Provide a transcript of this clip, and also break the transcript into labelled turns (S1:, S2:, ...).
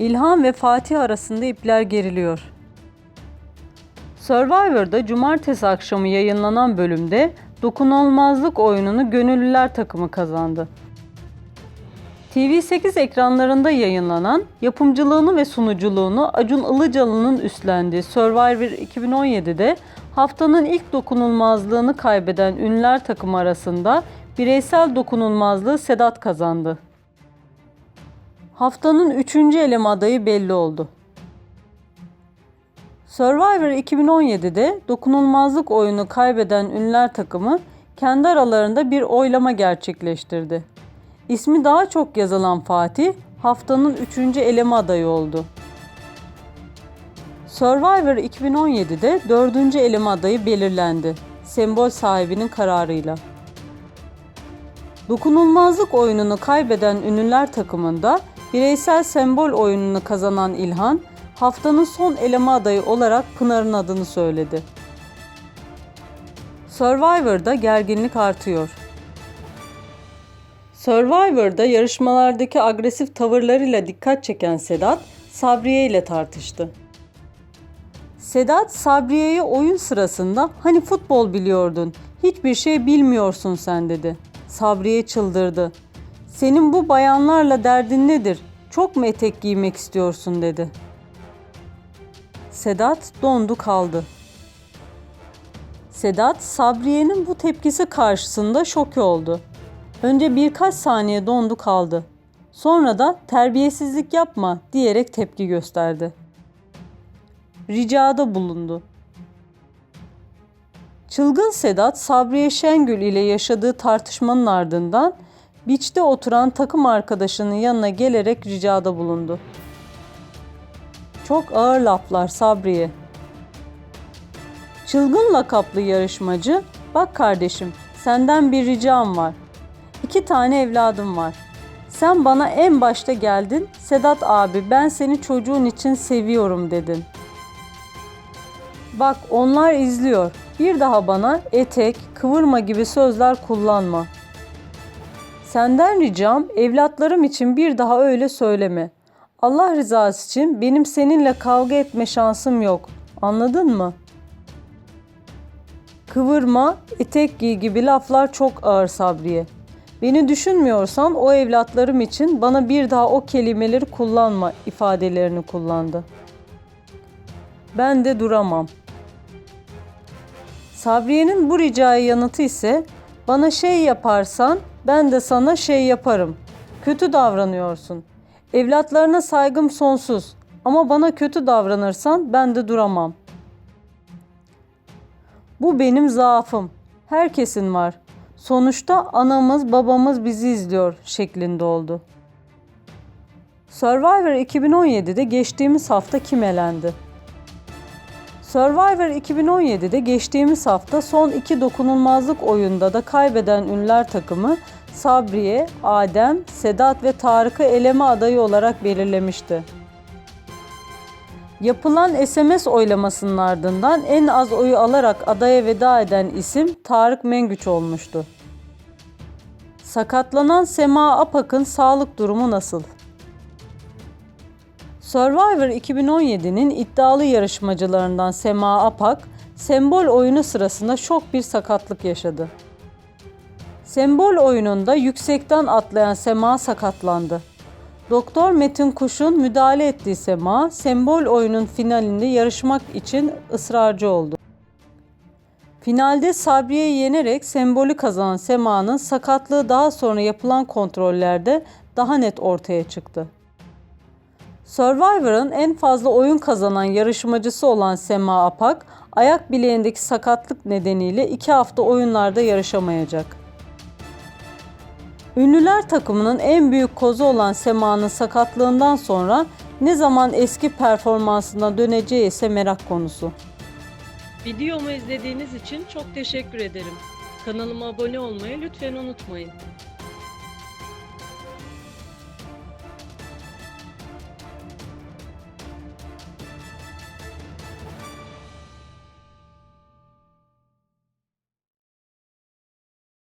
S1: İlhan ve Fatih arasında ipler geriliyor. Survivor'da cumartesi akşamı yayınlanan bölümde dokunulmazlık oyununu gönüllüler takımı kazandı. TV8 ekranlarında yayınlanan, yapımcılığını ve sunuculuğunu Acun Ilıcalı'nın üstlendiği Survivor 2017'de haftanın ilk dokunulmazlığını kaybeden ünlüler takımı arasında bireysel dokunulmazlığı Sedat kazandı. Haftanın üçüncü eleme adayı belli oldu. Survivor 2017'de dokunulmazlık oyunu kaybeden ünlüler takımı kendi aralarında bir oylama gerçekleştirdi. İsmi daha çok yazılan Fatih haftanın üçüncü eleme adayı oldu. Survivor 2017'de dördüncü eleme adayı belirlendi. Sembol sahibinin kararıyla. Dokunulmazlık oyununu kaybeden ünlüler takımında bireysel sembol oyununu kazanan İlhan, haftanın son eleme adayı olarak Pınar'ın adını söyledi. Survivor'da gerginlik artıyor. Survivor'da yarışmalardaki agresif tavırlarıyla dikkat çeken Sedat, Sabriye ile tartıştı. Sedat, Sabriye'ye oyun sırasında hani futbol biliyordun, hiçbir şey bilmiyorsun sen dedi. Sabriye çıldırdı. Senin bu bayanlarla derdin nedir? Çok mu etek giymek istiyorsun dedi. Sedat dondu kaldı. Sedat, Sabriye'nin bu tepkisi karşısında şok oldu. Önce birkaç saniye dondu kaldı. Sonra da terbiyesizlik yapma diyerek tepki gösterdi. Ricada bulundu. Çılgın Sedat, Sabriye Şengül ile yaşadığı tartışmanın ardından biçte oturan takım arkadaşının yanına gelerek ricada bulundu. Çok ağır laflar Sabriye. Çılgın lakaplı yarışmacı, bak kardeşim senden bir ricam var. İki tane evladım var. Sen bana en başta geldin, Sedat abi ben seni çocuğun için seviyorum dedin. Bak onlar izliyor. Bir daha bana etek, kıvırma gibi sözler kullanma. Senden ricam evlatlarım için bir daha öyle söyleme. Allah rızası için benim seninle kavga etme şansım yok. Anladın mı? Kıvırma, etek giy gibi laflar çok ağır Sabriye. Beni düşünmüyorsan o evlatlarım için bana bir daha o kelimeleri kullanma ifadelerini kullandı. Ben de duramam. Sabriye'nin bu ricaya yanıtı ise bana şey yaparsan ben de sana şey yaparım. Kötü davranıyorsun. Evlatlarına saygım sonsuz ama bana kötü davranırsan ben de duramam. Bu benim zaafım. Herkesin var. Sonuçta anamız babamız bizi izliyor şeklinde oldu. Survivor 2017'de geçtiğimiz hafta kim elendi? Survivor 2017'de geçtiğimiz hafta son iki dokunulmazlık oyunda da kaybeden ünlüler takımı Sabriye, Adem, Sedat ve Tarık'ı eleme adayı olarak belirlemişti. Yapılan SMS oylamasının ardından en az oyu alarak adaya veda eden isim Tarık Mengüç olmuştu. Sakatlanan Sema Apak'ın sağlık durumu nasıl? Survivor 2017'nin iddialı yarışmacılarından Sema Apak, sembol oyunu sırasında şok bir sakatlık yaşadı. Sembol oyununda yüksekten atlayan Sema sakatlandı. Doktor Metin Kuş'un müdahale ettiği Sema, sembol oyunun finalinde yarışmak için ısrarcı oldu. Finalde Sabriye'yi yenerek sembolü kazanan Sema'nın sakatlığı daha sonra yapılan kontrollerde daha net ortaya çıktı. Survivor'ın en fazla oyun kazanan yarışmacısı olan Sema Apak, ayak bileğindeki sakatlık nedeniyle iki hafta oyunlarda yarışamayacak. Ünlüler takımının en büyük kozu olan Sema'nın sakatlığından sonra ne zaman eski performansına döneceği ise merak konusu. Videomu izlediğiniz için çok teşekkür ederim. Kanalıma abone olmayı lütfen unutmayın.